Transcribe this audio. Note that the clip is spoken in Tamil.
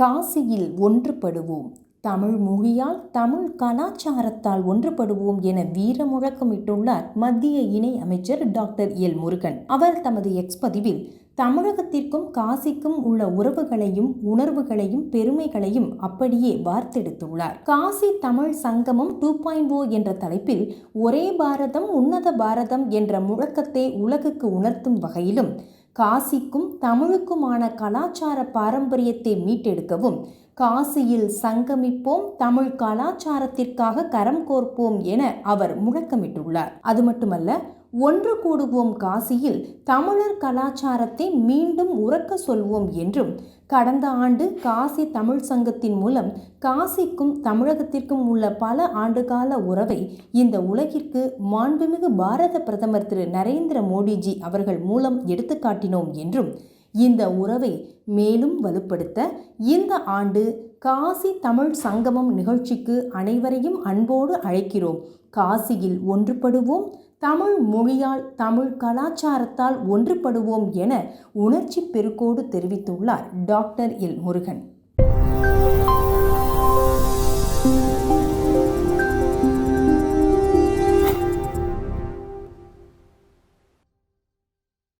காசியில் ஒன்றுபடுவோம். தமிழ் மொழியால் தமிழ் கலாச்சாரத்தால் ஒன்றுபடுவோம் என வீர முழக்கமிட்டுள்ளார் மத்திய இணை அமைச்சர் டாக்டர் எல் முருகன். அவர் தமது எக்ஸ் பதிவில் தமிழகத்திற்கும் காசிக்கும் உள்ள உறவுகளையும் உணர்வுகளையும் பெருமைகளையும் அப்படியே வார்த்தெடுத்துள்ளார். காசி தமிழ் சங்கமம் டூ பாயிண்ட் ஓ என்ற தலைப்பில் ஒரே பாரதம் உன்னத பாரதம் என்ற முழக்கத்தை உலகுக்கு உணர்த்தும் வகையிலும் காசிக்கும் தமிழுக்குமான கலாச்சார பாரம்பரியத்தை மீட்டெடுக்கவும் காசியில் சங்கமிப்போம் தமிழ் கலாச்சாரத்திற்காக கரம் கோர்ப்போம் என அவர் முழக்கமிட்டுள்ளார். அது மட்டுமல்ல ஒன்று கூடுவோம் காசியில் தமிழர் கலாச்சாரத்தை மீண்டும் உறக்க சொல்வோம் என்றும் கடந்த ஆண்டு காசி தமிழ் சங்கத்தின் மூலம் காசிக்கும் தமிழகத்திற்கும் உள்ள பல ஆண்டுகால உறவை இந்த உலகிற்கு மாண்புமிகு பாரத பிரதமர் திரு நரேந்திர மோடிஜி அவர்கள் மூலம் எடுத்துக்காட்டினோம் என்றும் இந்த உறவை மேலும் வலுப்படுத்த இந்த ஆண்டு காசி தமிழ் சங்கமம் நிகழ்ச்சிக்கு அனைவரையும் அன்போடு அழைக்கிறோம். காசியில் ஒன்றுபடுவோம். தமிழ் மொழியால் தமிழ் கலாச்சாரத்தால் ஒன்றுபடுவோம் என உணர்ச்சி பெருக்கோடு தெரிவித்துள்ளார் டாக்டர் எல் முருகன்.